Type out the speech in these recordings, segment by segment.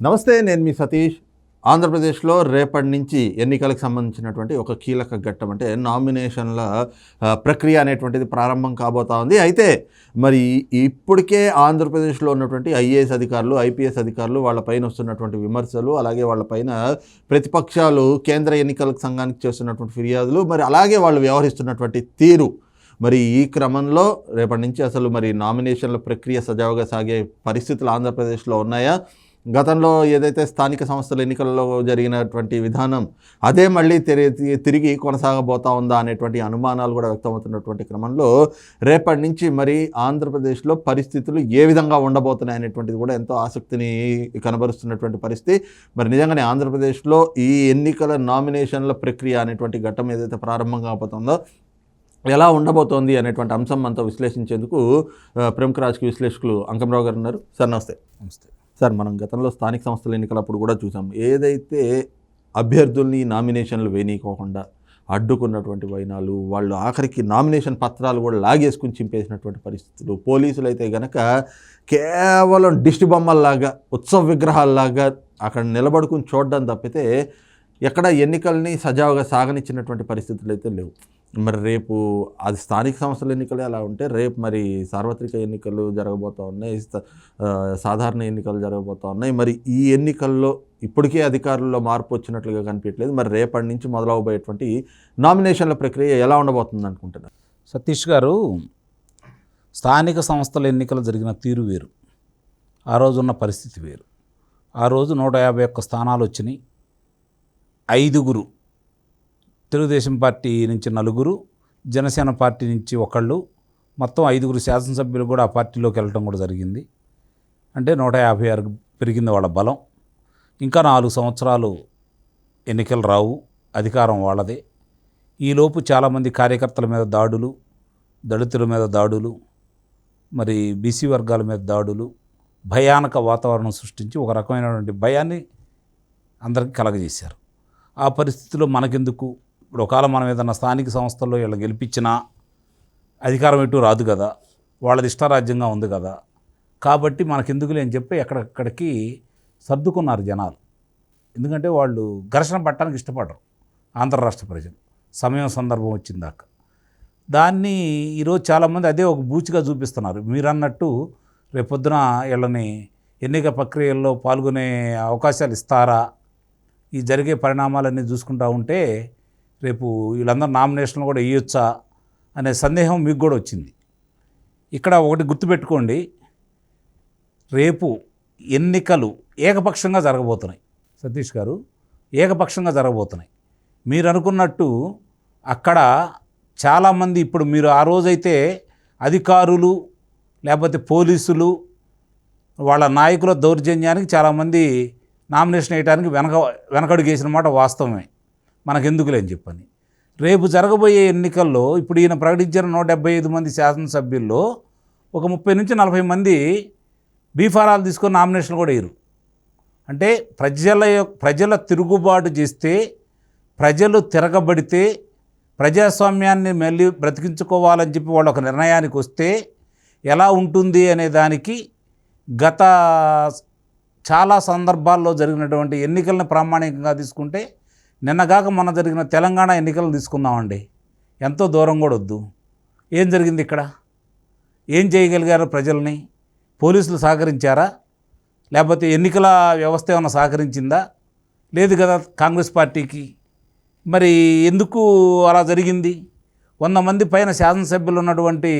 నమస్తే నేను మీ సతీష్. ఆంధ్రప్రదేశ్లో రేపటి నుంచి ఎన్నికలకు సంబంధించినటువంటి ఒక కీలక ఘట్టం అంటే నామినేషన్ల ప్రక్రియ అనేటువంటిది ప్రారంభం కాబోతా ఉంది. అయితే మరి ఇప్పటికే ఆంధ్రప్రదేశ్లో ఉన్నటువంటి ఐఏఎస్ అధికారులు ఐపీఎస్ అధికారులు వాళ్ళపైన వస్తున్నటువంటి విమర్శలు అలాగే వాళ్ళపైన ప్రతిపక్షాలు కేంద్ర ఎన్నికల సంఘానికి చేస్తున్నటువంటి ఫిర్యాదులు మరి అలాగే వాళ్ళు వ్యవహరిస్తున్నటువంటి తీరు. మరి ఈ క్రమంలో రేపటి నుంచి అసలు మరి నామినేషన్ల ప్రక్రియ సజావుగా సాగే పరిస్థితులు ఆంధ్రప్రదేశ్లో ఉన్నాయా? గతంలో ఏదైతే స్థానిక సంస్థల ఎన్నికల్లో జరిగినటువంటి విధానం అదే మళ్ళీ తిరిగి తిరిగి కొనసాగబోతా ఉందా అనేటువంటి అనుమానాలు కూడా వ్యక్తమవుతున్నటువంటి క్రమంలో రేపటి నుంచి మరి ఆంధ్రప్రదేశ్లో పరిస్థితులు ఏ విధంగా ఉండబోతున్నాయి అనేటువంటిది కూడా ఎంతో ఆసక్తిని కనబరుస్తున్నటువంటి పరిస్థితి. మరి నిజంగానే ఆంధ్రప్రదేశ్లో ఈ ఎన్నికల నామినేషన్ల ప్రక్రియ అనేటువంటి ఘట్టం ఏదైతే ప్రారంభం కాబోతుందో ఎలా ఉండబోతోంది అనేటువంటి అంశం మనతో విశ్లేషించేందుకు ప్రముఖ రాజకీయ విశ్లేషకులు అంకంరావు గారు ఉన్నారు. సార్ నమస్తే. నమస్తే. సార్ మనం గతంలో స్థానిక సంస్థల ఎన్నికలప్పుడు కూడా చూసాం. ఏదైతే అభ్యర్థుల్ని నామినేషన్లు వేయనీకోకుండా అడ్డుకున్నటువంటి వైనాలు వాళ్ళు ఆఖరికి నామినేషన్ పత్రాలు కూడా లాగేసుకుని చింపేసినటువంటి పరిస్థితులు పోలీసులు అయితే గనక కేవలం దిష్టి బొమ్మల్లాగా ఉత్సవ విగ్రహాల్లాగా అక్కడ నిలబడుకుని చూడడం తప్పితే ఎక్కడ ఎన్నికల్ని సజావుగా సాగనిచ్చినటువంటి పరిస్థితులు అయితే లేవు. మరి రేపు అది స్థానిక సంస్థల ఎన్నికలు అలా ఉంటే రేపు మరి సార్వత్రిక ఎన్నికలు జరగబోతూ ఉన్నాయి సాధారణ ఎన్నికలు జరగబోతూ ఉన్నాయి. మరి ఈ ఎన్నికల్లో ఇప్పటికే అధికారుల్లో మార్పు వచ్చినట్లుగా కనిపించలేదు మరి రేపటి నుంచి మొదలవబోయేటువంటి నామినేషన్ల ప్రక్రియ ఎలా ఉండబోతుంది అనుకుంటున్నారు? సతీష్ గారు స్థానిక సంస్థల ఎన్నికలు జరిగిన తీరు వేరు. ఆ రోజున్న పరిస్థితి వేరు. ఆ రోజు నూట యాభై ఒక్క స్థానాలు వచ్చినాయి. ఐదుగురు తెలుగుదేశం పార్టీ నుంచి నలుగురు జనసేన పార్టీ నుంచి ఒకళ్ళు మొత్తం ఐదుగురు శాసనసభ్యులు కూడా ఆ పార్టీలోకి వెళ్ళటం కూడా జరిగింది. అంటే నూట యాభై ఆరు పెరిగింది వాళ్ళ బలం. ఇంకా నాలుగు సంవత్సరాలు ఎన్నికలు రావు అధికారం వాళ్ళదే. ఈలోపు చాలామంది కార్యకర్తల మీద దాడులు దళితుల మీద దాడులు మరి బీసీ వర్గాల మీద దాడులు భయానక వాతావరణం సృష్టించి ఒక రకమైనటువంటి భయాన్ని అందరికీ కలగజేశారు. ఆ పరిస్థితిలో మనకెందుకు ఇప్పుడు ఒకవేళ మనం ఏదైనా స్థానిక సంస్థల్లో వీళ్ళని గెలిపించినా అధికారం ఎటు రాదు కదా వాళ్ళది ఇష్టారాజ్యంగా ఉంది కదా. కాబట్టి మనకెందుకులే అని చెప్పి ఎక్కడెక్కడికి సర్దుకున్నారు జనాలు. ఎందుకంటే వాళ్ళు ఘర్షణ పట్టడానికి ఇష్టపడరు ఆంధ్ర రాష్ట్ర ప్రజలు. సమయం సందర్భం వచ్చిందాక. దాన్ని ఈరోజు చాలామంది అదే ఒక బూచిగా చూపిస్తున్నారు. మీరన్నట్టు రేపొద్దున వీళ్ళని ఎన్నిక ప్రక్రియల్లో పాల్గొనే అవకాశాలు ఇస్తారా? ఈ జరిగే పరిణామాలన్నీ చూసుకుంటా ఉంటే రేపు వీళ్ళందరూ నామినేషన్లు కూడా వేయొచ్చా అనే సందేహం మీకు కూడా వచ్చింది. ఇక్కడ ఒకటి గుర్తుపెట్టుకోండి. రేపు ఎన్నికలు ఏకపక్షంగా జరగబోతున్నాయి. సతీష్ గారు ఏకపక్షంగా జరగబోతున్నాయి. మీరు అనుకున్నట్టు అక్కడ చాలామంది ఇప్పుడు మీరు ఆ రోజైతే అధికారులు లేకపోతే పోలీసులు వాళ్ళ నాయకుల దౌర్జన్యానికి చాలామంది నామినేషన్ వేయడానికి వెనక వెనకడుగు వేసిన మాట వాస్తవమే. మనకెందుకులే అని చెప్పని. రేపు జరగబోయే ఎన్నికల్లో ఇప్పుడు ఈయన ప్రకటించిన నూట డెబ్బై ఐదు మంది శాసనసభ్యుల్లో ఒక ముప్పై నుంచి నలభై మంది బీఫారాలు తీసుకొని నామినేషన్ కూడా వేయరు. అంటే ప్రజల యొక్క- ప్రజల తిరుగుబాటు చేస్తే ప్రజలు తిరగబడితే ప్రజాస్వామ్యాన్ని మళ్ళీ బ్రతికించుకోవాలని చెప్పి వాళ్ళు ఒక నిర్ణయానికి వస్తే ఎలా ఉంటుంది అనే దానికి గత చాలా సందర్భాల్లో జరిగినటువంటి ఎన్నికలను ప్రామాణికంగా తీసుకుంటే నిన్నగాక మొన్న జరిగిన తెలంగాణ ఎన్నికలు తీసుకుందామండి. ఎంతో దూరం కూడా వద్దు. ఏం జరిగింది ఇక్కడ? ఏం చేయగలిగారు ప్రజల్ని? పోలీసులు సహకరించారా? లేకపోతే ఎన్నికల వ్యవస్థ ఏమైనా సహకరించిందా? లేదు కదా కాంగ్రెస్ పార్టీకి. మరి ఎందుకు అలా జరిగింది? వంద మంది పైన శాసనసభ్యులు ఉన్నటువంటి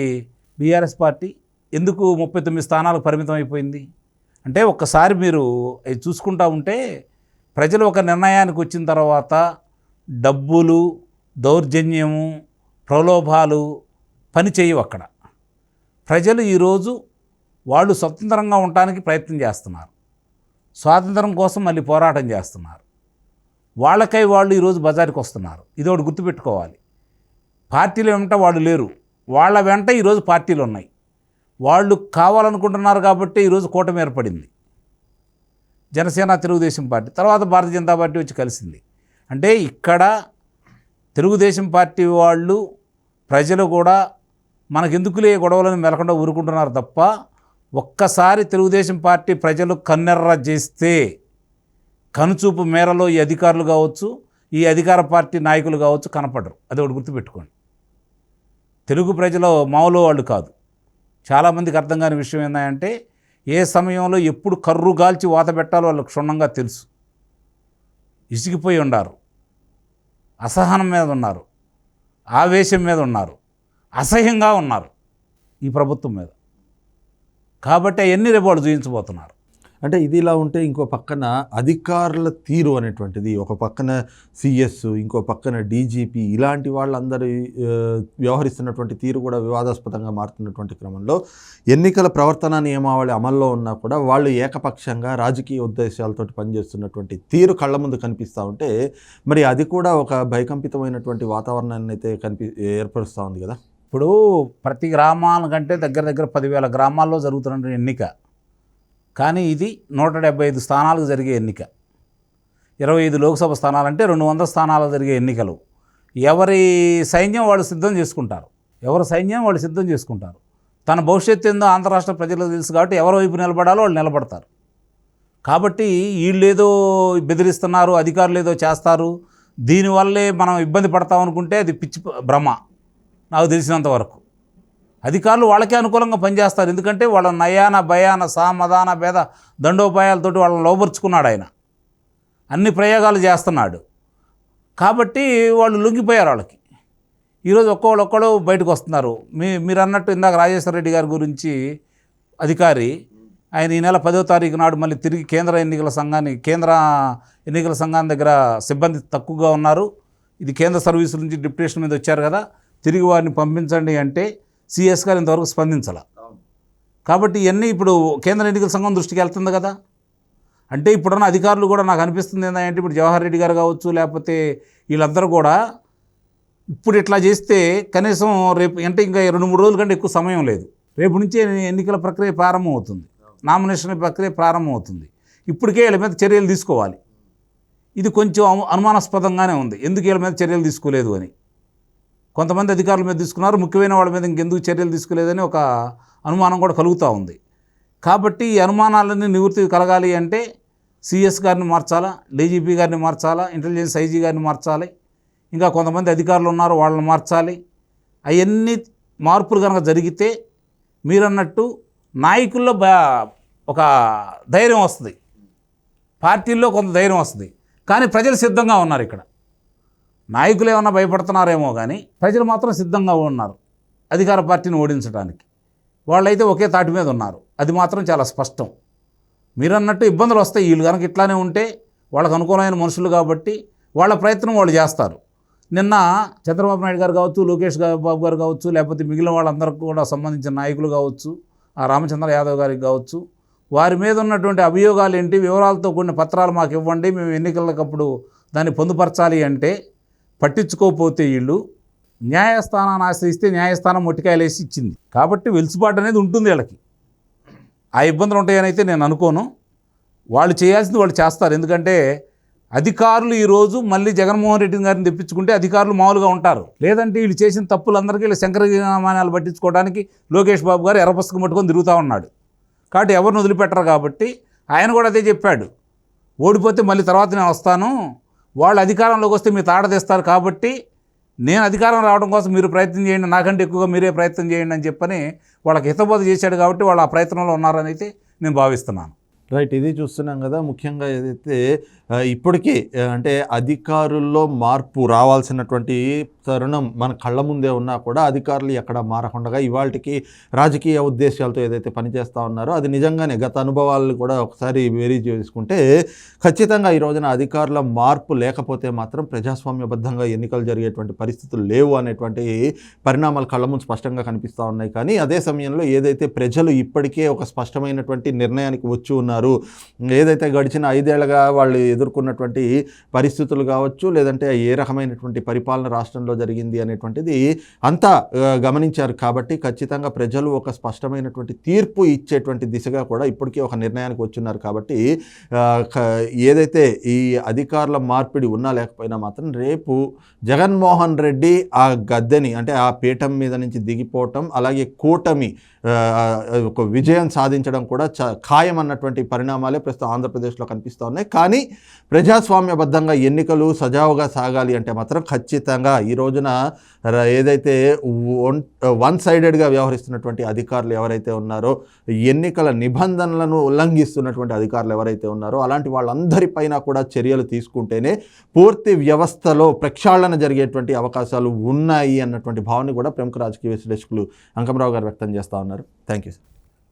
బీఆర్ఎస్ పార్టీ ఎందుకు ముప్పై తొమ్మిది స్థానాలకు పరిమితం అయిపోయింది? అంటే ఒక్కసారి మీరు అవి చూసుకుంటా ఉంటే ప్రజలు ఒక నిర్ణయానికి వచ్చిన తర్వాత డబ్బులు దౌర్జన్యము ప్రలోభాలు పని చేయవు అక్కడ. ప్రజలు ఈరోజు వాళ్ళు స్వతంత్రంగా ఉండటానికి ప్రయత్నం చేస్తున్నారు. స్వాతంత్రం కోసం మళ్ళీ పోరాటం చేస్తున్నారు. వాళ్ళకై వాళ్ళు ఈరోజు బజారుకి వస్తున్నారు. ఇది ఒకటి గుర్తుపెట్టుకోవాలి. పార్టీలు వెంట వాళ్ళు లేరు. వాళ్ళ వెంట ఈరోజు పార్టీలు ఉన్నాయి. వాళ్ళు కావాలనుకుంటున్నారు కాబట్టి ఈరోజు కూటమి ఏర్పడింది. జనసేన తెలుగుదేశం పార్టీ తర్వాత భారతీయ జనతా పార్టీ వచ్చి కలిసింది. అంటే ఇక్కడ తెలుగుదేశం పార్టీ వాళ్ళు ప్రజలు కూడా మనకెందుకులే గొడవలను మెలకుండా ఊరుకుంటున్నారు తప్ప ఒక్కసారి తెలుగుదేశం పార్టీ ప్రజలు కన్నెర్ర చేస్తే కనుచూపు మేరలో ఈ అధికారులు కావచ్చు ఈ అధికార పార్టీ నాయకులు కావచ్చు కనపడరు. అది ఒకటి గుర్తుపెట్టుకోండి. తెలుగు ప్రజలు మామూలు వాళ్ళు కాదు. చాలామందికి అర్థం కాని విషయం ఏంటంటే ఏ సమయంలో ఎప్పుడు కర్రు గాల్చి వాత పెట్టాలో వాళ్ళు క్షుణ్ణంగా తెలుసు. ఇసిగిపోయి ఉన్నారు. అసహనం మీద ఉన్నారు. ఆవేశం మీద ఉన్నారు. అసహ్యంగా ఉన్నారు ఈ ప్రభుత్వం మీద. కాబట్టి అవన్నీ రేపు వాళ్ళు చూపించబోతున్నారు అంటే ఇది ఇలా ఉంటే ఇంకో పక్కన అధికారుల తీరు అనేటువంటిది ఒక పక్కన సిఎస్ ఇంకో పక్కన డీజీపీ ఇలాంటి వాళ్ళందరి వ్యవహరిస్తున్నటువంటి తీరు కూడా వివాదాస్పదంగా మారుతున్నటువంటి క్రమంలో ఎన్నికల ప్రవర్తన నియమావళి అమల్లో ఉన్నా కూడా వాళ్ళు ఏకపక్షంగా రాజకీయ ఉద్దేశాలతో పనిచేస్తున్నటువంటి తీరు కళ్ళ ముందు కనిపిస్తూ ఉంటే మరి అది కూడా ఒక భయకంపితమైనటువంటి వాతావరణాన్ని అయితే కనిపి ఏర్పరుస్తూ ఉంది కదా? ఇప్పుడు ప్రతి గ్రామాల కంటే దగ్గర దగ్గర పదివేల గ్రామాల్లో జరుగుతున్న ఎన్నిక. కానీ ఇది నూట డెబ్బై ఐదు స్థానాలకు జరిగే ఎన్నిక. ఇరవై ఐదు లోక్సభ స్థానాలంటే రెండు వందల స్థానాలు జరిగే ఎన్నికలు. ఎవరి సైన్యం వాళ్ళు సిద్ధం చేసుకుంటారు. ఎవరి సైన్యం వాళ్ళు సిద్ధం చేసుకుంటారు. తన భవిష్యత్తు ఏందో ఆంధ్ర రాష్ట్ర ప్రజలకు తెలుసు కాబట్టి ఎవరి వైపు నిలబడాలో వాళ్ళు నిలబడతారు. కాబట్టి వీళ్ళు ఏదో బెదిరిస్తున్నారు అధికారులు ఏదో చేస్తారు. దీనివల్లే మనం ఇబ్బంది పడతాం అనుకుంటే అది పిచ్చి భ్రమ. నాకు తెలిసినంత వరకు. అధికారులు వాళ్ళకే అనుకూలంగా పనిచేస్తారు. ఎందుకంటే వాళ్ళ నయాన భయాన సామధాన భేద దండోపాయాలతోటి వాళ్ళని లోపరుచుకున్నాడు ఆయన. అన్ని ప్రయోగాలు చేస్తున్నాడు. కాబట్టి వాళ్ళు లొంగిపోయారు వాళ్ళకి. ఈరోజు ఒక్కోళ్ళు ఒక్కళ్ళు బయటకు వస్తున్నారు. మీ మీరు అన్నట్టు ఇందాక రాజేశ్వర రెడ్డి గారి గురించి అధికారి ఆయన ఈ నెల పదో తారీఖు నాడు మళ్ళీ తిరిగి కేంద్ర ఎన్నికల సంఘాన్ని కేంద్ర ఎన్నికల సంఘాన్ని దగ్గర సిబ్బంది తక్కువగా ఉన్నారు. ఇది కేంద్ర సర్వీసుల నుంచి డిప్యుటేషన్ మీద వచ్చారు కదా. తిరిగి వారిని పంపించండి అంటే సిఎస్ గారు ఇంతవరకు స్పందించాల. కాబట్టి ఇవన్నీ ఇప్పుడు కేంద్ర ఎన్నికల సంఘం దృష్టికి వెళ్తుంది కదా. అంటే ఇప్పుడున్న అధికారులు కూడా నాకు అనిపిస్తుంది ఏంటంటే ఇప్పుడు జవహర్ రెడ్డి గారు కావచ్చు లేకపోతే వీళ్ళందరూ కూడా ఇప్పుడు ఇట్లా చేస్తే కనీసం రేపు అంటే ఇంకా రెండు మూడు రోజుల కంటే ఎక్కువ సమయం లేదు. రేపు నుంచి ఎన్నికల ప్రక్రియ ప్రారంభం అవుతుంది. నామినేషన్ ప్రక్రియ ప్రారంభం అవుతుంది. ఇప్పటికే వీళ్ళ మీద చర్యలు తీసుకోవాలి. ఇది కొంచెం అను- అనుమానాస్పదంగానే ఉంది. ఎందుకు వీళ్ళ మీద చర్యలు తీసుకోలేదు అని. కొంతమంది అధికారుల మీద తీసుకున్నారు. ముఖ్యమైన వాళ్ళ మీద ఇంకెందుకు చర్యలు తీసుకోలేదని ఒక అనుమానం కూడా కలుగుతూ ఉంది. కాబట్టి ఈ అనుమానాలన్నీ నివృత్తి కలగాలి అంటే సిఎస్ గారిని మార్చాలా? డీజీపీ గారిని మార్చాలా? ఇంటెలిజెన్స్ ఐజీ గారిని మార్చాలి? ఇంకా కొంతమంది అధికారులు ఉన్నారు వాళ్ళని మార్చాలి? అవన్నీ మార్పులు కనుక జరిగితే మీరన్నట్టు నాయకుల్లో ఒక ధైర్యం వస్తుంది. పార్టీల్లో కొంత ధైర్యం వస్తుంది. కానీ ప్రజలు సిద్ధంగా ఉన్నారు ఇక్కడ. నాయకులు ఏమన్నా భయపడుతున్నారేమో కానీ ప్రజలు మాత్రం సిద్ధంగా ఉన్నారు. అధికార పార్టీని ఓడించడానికి. వాళ్ళైతే ఒకే తాటి మీద ఉన్నారు. అది మాత్రం చాలా స్పష్టం. మీరన్నట్టు ఇబ్బందులు వస్తాయి వీళ్ళు కనుక ఇట్లానే ఉంటే వాళ్ళకు అనుకూలమైన మనుషులు కాబట్టి వాళ్ళ ప్రయత్నం వాళ్ళు చేస్తారు. నిన్న చంద్రబాబు నాయుడు గారు కావచ్చు లోకేష్ బాబు గారు కావచ్చు లేకపోతే మిగిలిన వాళ్ళందరికీ కూడా సంబంధించిన నాయకులు కావచ్చు ఆ రామచంద్ర యాదవ్ గారికి కావచ్చు వారి మీద ఉన్నటువంటి అభియోగాలు ఏంటి వివరాలతో కూడిన పత్రాలు మాకు ఇవ్వండి మేము ఎన్నికలకప్పుడు దాన్ని పొందుపరచాలి అంటే పట్టించుకోకపోతే వీళ్ళు న్యాయస్థానాన్ని ఆశ్రయిస్తే న్యాయస్థానం మొట్టికాయలేసి ఇచ్చింది. కాబట్టి వెలుసుబాటు అనేది ఉంటుంది వీళ్ళకి. ఆ ఇబ్బందులు ఉంటాయని అయితే నేను అనుకోను. వాళ్ళు చేయాల్సింది వాళ్ళు చేస్తారు. ఎందుకంటే అధికారులు ఈరోజు మళ్ళీ జగన్మోహన్ రెడ్డి గారిని తెప్పించుకుంటే అధికారులు మామూలుగా ఉంటారు. లేదంటే వీళ్ళు చేసిన తప్పులందరికీ వీళ్ళు శంకరమానాలు పట్టించుకోవడానికి లోకేష్ బాబు గారు ఎర్రపుస్తకం పట్టుకొని తిరుగుతూ ఉన్నాడు. కాబట్టి ఎవరిని వదిలిపెట్టరు కాబట్టి ఆయన కూడా అదే చెప్పాడు. ఓడిపోతే మళ్ళీ తర్వాత నేను వస్తాను. వాళ్ళు అధికారంలోకి వస్తే మీరు తాడదీస్తారు కాబట్టి నేను అధికారం రావడం కోసం మీరు ప్రయత్నం చేయండి నాకంటే ఎక్కువగా మీరే ప్రయత్నం చేయండి అని చెప్పని వాళ్ళకి హితబోధ చేశాడు కాబట్టి వాళ్ళు ఆ ప్రయత్నంలో ఉన్నారని అయితే నేను భావిస్తున్నాను. రైట్ ఇది చూస్తున్నాం కదా. ముఖ్యంగా ఏదైతే ఇప్పటికీ అంటే అధికారుల్లో మార్పు రావాల్సినటువంటి తరుణం మన కళ్ళ ముందే ఉన్నా కూడా అధికారులు ఎక్కడ మారకుండా ఇవాళకి రాజకీయ ఉద్దేశాలతో ఏదైతే పనిచేస్తూ ఉన్నారో అది నిజంగానే గత అనుభవాలు కూడా ఒకసారి వేరీ చేసుకుంటే ఖచ్చితంగా ఈ రోజున అధికారుల మార్పు లేకపోతే మాత్రం ప్రజాస్వామ్యబద్ధంగా ఎన్నికలు జరిగేటువంటి పరిస్థితులు లేవు అనేటువంటి పరిణామాలు కళ్ళ ముందు స్పష్టంగా కనిపిస్తూ ఉన్నాయి. కానీ అదే సమయంలో ఏదైతే ప్రజలు ఇప్పటికే ఒక స్పష్టమైనటువంటి నిర్ణయానికి వచ్చి ఉన్నారు ఏదైతే గడిచిన ఐదేళ్ళుగా వాళ్ళు ఎదుర్కొన్నటువంటి పరిస్థితులు కావచ్చు లేదంటే ఏ రకమైనటువంటి పరిపాలన రాష్ట్రంలో జరిగింది అనేటువంటిది అంతా గమనించారు. కాబట్టి ఖచ్చితంగా ప్రజలు ఒక స్పష్టమైనటువంటి తీర్పు ఇచ్చేటువంటి దిశగా కూడా ఇప్పటికీ ఒక నిర్ణయానికి వచ్చున్నారు. కాబట్టి క- ఏదైతే ఈ అధికారుల మార్పిడి ఉన్నా లేకపోయినా మాత్రం రేపు జగన్మోహన్ రెడ్డి ఆ గద్దెని అంటే ఆ పీఠం మీద నుంచి దిగిపోవటం అలాగే కూటమి ఒక విజయం సాధించడం కూడా చ ఖాయం అన్నటువంటి పరిణామాలే ప్రస్తుతం ఆంధ్రప్రదేశ్లో కనిపిస్తూ ఉన్నాయి. కానీ ప్రజాస్వామ్యబద్ధంగా ఎన్నికలు సజావుగా సాగాలి అంటే మాత్రం ఖచ్చితంగా ఈ రోజున ఏదైతే వన్ వన్ సైడెడ్గా వ్యవహరిస్తున్నటువంటి అధికారులు ఎవరైతే ఉన్నారో ఎన్నికల నిబంధనలను ఉల్లంఘిస్తున్నటువంటి అధికారులు ఎవరైతే ఉన్నారో అలాంటి వాళ్ళందరిపైన కూడా చర్యలు తీసుకుంటేనే పూర్తి వ్యవస్థలో ప్రక్షాళన జరిగేటువంటి అవకాశాలు ఉన్నాయి అన్నటువంటి భావన కూడా ప్రముఖ రాజకీయ విశ్లేషకులు అంకమరావు గారు వ్యక్తం చేస్తూ ఉన్నారు. Thank you sir